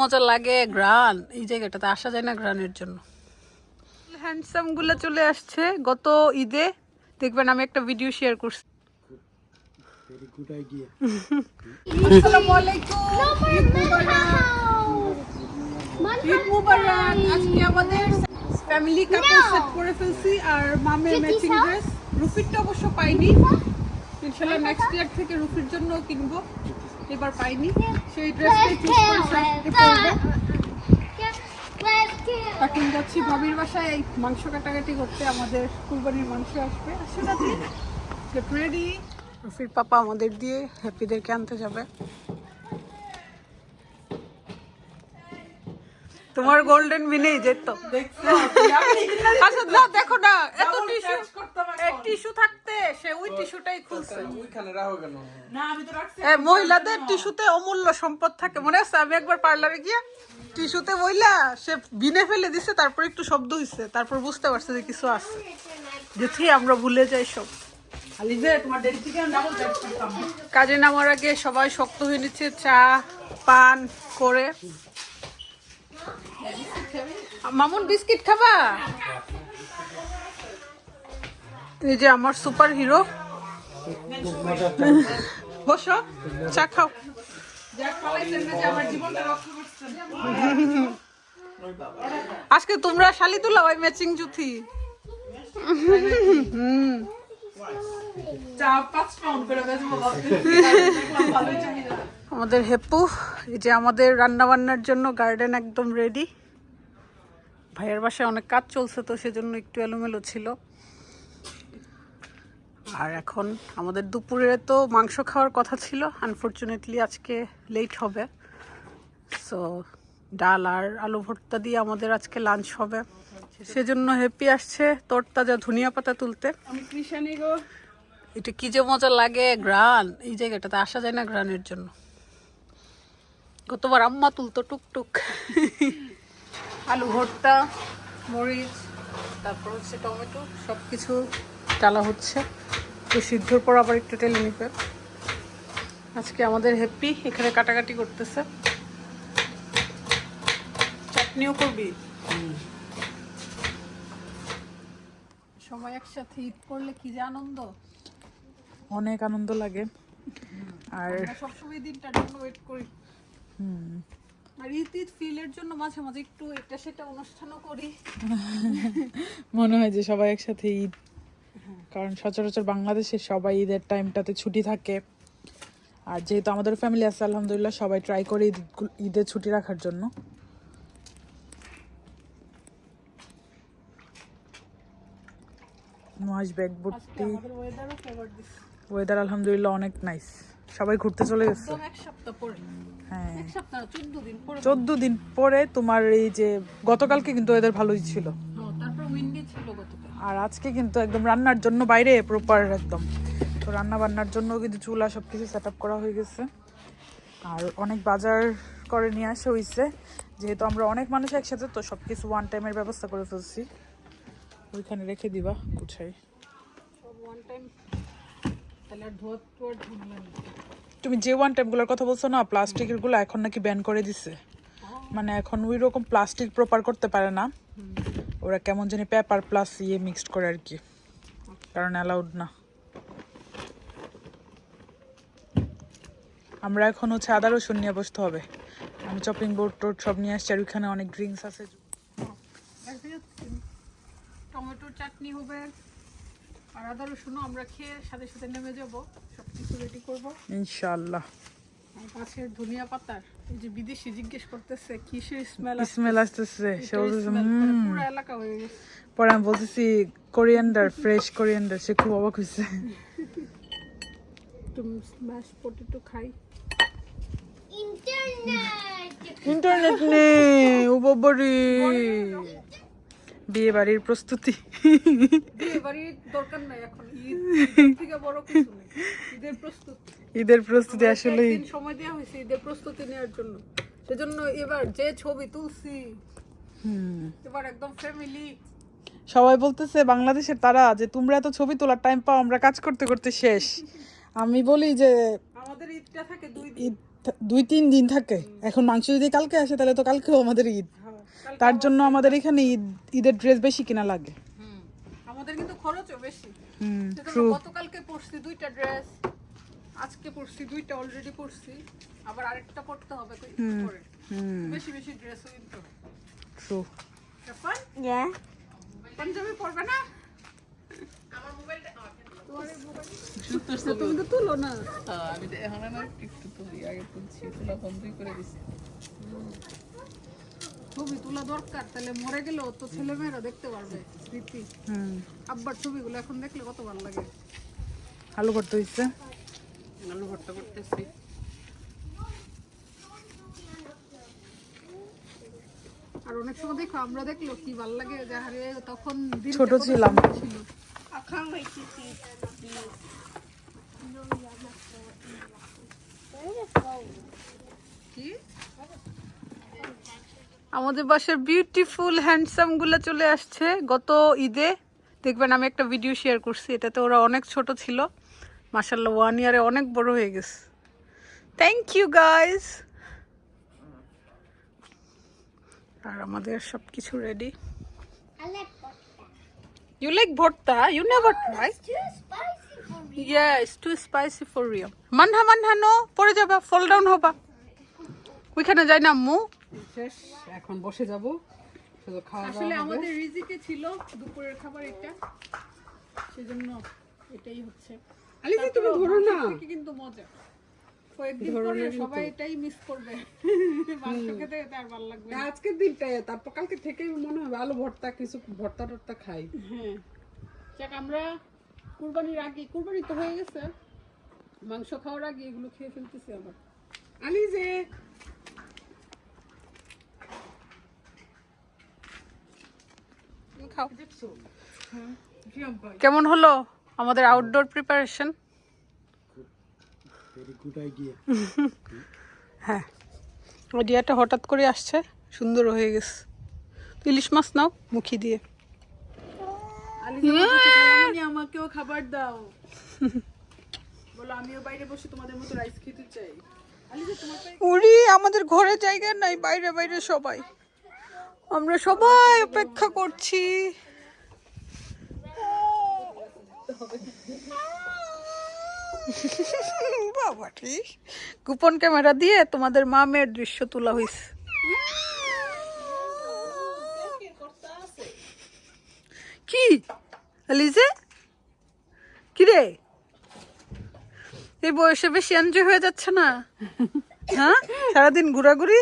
মজা লাগে গ্রান এই জায়গাটাতে আসা যায় না গ্রানের জন্য। হ্যান্ডসামগুলো চলে আসছে গত ঈদে। দেখবেন আমি একটা ভিডিও শেয়ার করছি। Very good idea. আসসালামু আলাইকুম ঈদ মুবারক আজকে আমাদের ফ্যামিলি কাপল সেট করে ফেলছি আর মামের ম্যাচিং ড্রেস রুফিরটা অবশ্য পাইনি। ইনশাআল্লাহ নেক্সট ইয়ার থেকে রুফির জন্য কিনবো। এবার পাইনি। সেই ড্রেসটাই চুজ করে এখন যাচ্ছি ভাবির বাসায়। এই মাংস কাটাকাটি করতে আমাদের কুরবানির মাংস আসবে। গেট রেডি রফির পাপা আমাদের দিয়ে হ্যাপিদেরকে আনতে যাবে। তোমার গোল্ডেন মিনেই যেত আচ্ছা না দেখো না এত টিস্যু টিস্যু থাকতে সে ওই টিস্যুটাই খুলছে। এ, মহিলাদের টিস্যুতে অমূল্য সম্পদ থাকে। মনে আছে? আমি একবার পার্লারে গিয়ে টিস্যুতে বইলা সে বিনে ফেলে দিছে তারপর একটু শব্দ হইছে। তারপর বুঝতে পারছে যে কিছু আছে। যেথি আমরা ভুলে যাই সব। কাজে নামার আগে সবাই শক্ত হয়ে নিচ্ছে চা পান করে। মামুন বিস্কিট খাবা? এই যে আমার সুপার হিরো বসো, চা খাও। আজকে তোমরা শালি তুলা ওই ম্যাচিং জুথি। হুম। আমাদের হেপু এই যে আমাদের রান্না বান্নার জন্য গার্ডেন একদম রেডি ভাইয়ের বাসায় অনেক কাজ চলছে তো সেজন্য একটু এলোমেলো ছিল। আর এখন আমাদের দুপুরে তো মাংস খাওয়ার কথা ছিল। আনফর্চুনেটলি আজকে লেট হবে। সো ডাল আর আলু ভর্তা দিয়ে আমাদের আজকে লাঞ্চ হবে। সেজন্য হ্যাপি আসছে তোর তাজা ধনিয়া পাতা তুলতে। আমি কৃষানি গো। এটা কি যে মজা লাগে গ্রান এই জায়গাটাতে আসা যায় না গ্রানের জন্য। গতবার আম্মা তুলতো টুকটুক। আলু ভর্তা মরিচ তারপর হচ্ছে টমেটো সব কিছু ডালা হচ্ছে। তো সিদ্ধর পর আবার একটু টেলে নিবে। আজকে আমাদের হ্যাপি এখানে কাটাকাটি করতেছে। চাটনিও করবি? সবাই একসাথে ঈদ করলে কি যে আনন্দ? অনেক আনন্দ লাগে। আর সবসময় দিনটার জন্য ওয়েট করি। আর ঈদ ঈদ ফিলের জন্য মাঝে মাঝে একটু এটা সেটা অনুষ্ঠানও করি। মনে হয় যে সবাই একসাথে ঈদ কারণ সচরাচর বাংলাদেশে সবাই ঈদের টাইমটাতে ছুটি থাকে। আর যেহেতু আমাদের ফ্যামিলি আছে আলহামদুলিল্লাহ সবাই ট্রাই করে ঈদ ঈদের ছুটি রাখার জন্য। মাস ব্যাগ ভর্তি। ওয়েদার আলহামদুলিল্লাহ অনেক নাইস সবাই ঘুরতে চলে গেছে। এক সপ্তাহ পরে। হ্যাঁ। এক সপ্তাহ চোদ্দ দিন পরে চোদ্দ দিন পরে তোমার এই যে গতকালকে কিন্তু ওয়েদার ভালোই ছিল। হ্যাঁ, তারপর উইন্ডি ছিল গতকাল। আর আজকে কিন্তু একদম রান্নার জন্য বাইরে প্রপার একদম। তো রান্না বান্নার জন্য কিন্তু চুলা সব কিছু সেট করা হয়ে গেছে। আর অনেক বাজার করে নিয়ে আসা হয়েছে যেহেতু আমরা অনেক মানুষ একসাথে তো সব কিছু ওয়ান টাইমের ব্যবস্থা করে ফেলছি। ওইখানে রেখে দিবা গুছাই। সব ওয়ান টাইম তাহলে ধোয়া টোয়ার ঝামেলা নেই তুমি যে ওয়ান টাইমগুলোর কথা বলছো না প্লাস্টিকেরগুলো এখন নাকি ব্যান করে দিছে। মানে এখন ওই রকম প্লাস্টিক প্রপার করতে পারে না। ওরা কেমন জানি পেপার প্লাস ইয়ে মিক্সড করে আর কি। কারণ অ্যালাউড না। আমরা এখন হচ্ছে আদা রসুন নিয়ে বসতে হবে। আমি চপিং বোর্ড টোড সব নিয়ে আসছি আর ওইখানে অনেক ড্রিঙ্কস আছে। টমেটোর চাটনি হবে। আর আদা রসুনও আমরা খেয়ে সাথে সাথে নেমে যাব। সব কিছু রেডি করব। ইনশাআল্লাহ। পাশের ধনিয়া পাতার এই যে বিদেশি জিজ্ঞেস করতেছে কিসের স্মেল স্মেল আসতেছে? সে বলতেছে পুরো এলাকা হয়ে গেছে। পরে আমি বলতেছি কোরিয়ান্ডার ফ্রেশ কোরিয়ান্ডার। সে খুব অবাক হয়েছে তুমি স্ম্যাশ পটেটো খাই। ইন্টারনেট নেই ও বাবারে বিয়ে বাড়ির প্রস্তুতি। বিয়ে বাড়ির দরকার নাই এখন ঈদ ঈদের থেকে বড় ঈদের প্রস্তুতি। ঈদের প্রস্তুতি আসলে সময় দেওয়া হয়েছে ঈদের প্রস্তুতি নেওয়ার জন্য। সেজন্য এবার যে ছবি তুলছি এবার একদম ফ্যামিলি সবাই বলতেছে বাংলাদেশের তারা যে তোমরা এত ছবি তোলার টাইম পাও আমরা কাজ করতে করতে শেষ। আমি বলি যে আমাদের ঈদটা থাকে দুই দিন। দুই তিন দিন থাকে। এখন মাংস যদি কালকে আসে তাহলে তো কালকেও আমাদের ঈদ। তার জন্য আমাদের এখানে ঈদ ঈদের ড্রেস বেশি কিনা লাগে। আমাদের কিন্তু খরচও বেশি। গতকালকে পরছি দুইটা ড্রেস আজকে পরছি দুইটা অলরেডি পরছি। আবার আরেকটা পরতে হবে বেশি বেশি কিন্তু। ট্রু পাঞ্জাবি পরবে না? আমার মোবাইলটা তুমি তো তুলো না। আমি তো এখন একটু তুলি আগে তুলছি তোলা বন্ধই করে দিছি। ছবি তোলা দরকার তাহলে মরে গেলেও তো ছেলে মেয়েরা দেখতে পারবে স্মৃতি। হুম। আব্বার ছবিগুলো এখন দেখলে কত ভালো লাগে। আলু করতে হইছে আলু ভর্তা করতেছি। আর অনেক সময় দেখো আমরা দেখল কি ভালো লাগে যে আরে তখন ছোট ছিলাম। কি? আমাদের বাসার বিউটিফুল হ্যান্ডসামগুলো চলে আসছে গত ঈদে। দেখবেন আমি একটা ভিডিও শেয়ার করছি এটাতে ওরা অনেক ছোট ছিল। মাসাল্লাহ ওয়ান ইয়ারে অনেক বড় হয়ে গেছে। থ্যাংক ইউ গাইস আর আমাদের সব কিছু ready like. You like bharta you never try It's too spicy for me. Yeah, it's too spicy for real. Manha Manha no পড়ে যাবা ফল ডাউন হবা। ওইখানে যাই না আম্মু শেষ এখন বসে যাব। শুধু খাওয়া আসলে আমাদের রিজিকে ছিল দুপুরের খাবার এটা। সেজন্য এটাই হচ্ছে। আলিজি তুমি ধরো না। কিন্তু মজা। কয়েকদিন পরে সবাই এটাই মিস করবে। মাংস খেতে খেতে আর ভালো লাগবে আজকের দিনটায় তারপর কালকে থেকে মনে হবে আলু ভর্তা কিছু ভর্তা টর্তা খাই। হ্যাঁ। যাক আমরা কুরবানির আগে কুরবানি তো হয়ে গেছে। মাংস খাওয়ার আগে এগুলো খেয়ে ফেলতেছি আবার। আলিজে খাও। কেমন হলো আমাদের আউটডোর প্রিপারেশন হ্যাঁ আইডিয়াটা হঠাৎ করে আসছে সুন্দর হয়ে গেছে। ইলিশ মাছ নাও মুখি দিয়ে। আমাকেও খাবার দাও। বলো আমিও বাইরে বসে তোমাদের মতো রাইস খেতে চাই। উড়ি আমাদের ঘরে জায়গা নাই বাইরে বাইরে সবাই। আমরা সবাই অপেক্ষা করছি। বাবা ঠিক গোপন ক্যামেরা দিয়ে তোমাদের মা মেয়ের দৃশ্য তোলা হয়েছে কি? লিজে? কি রে? এই বয়সে বেশি এনজয় হয়ে যাচ্ছে না? হ্যাঁ? সারাদিন ঘোরাঘুরি?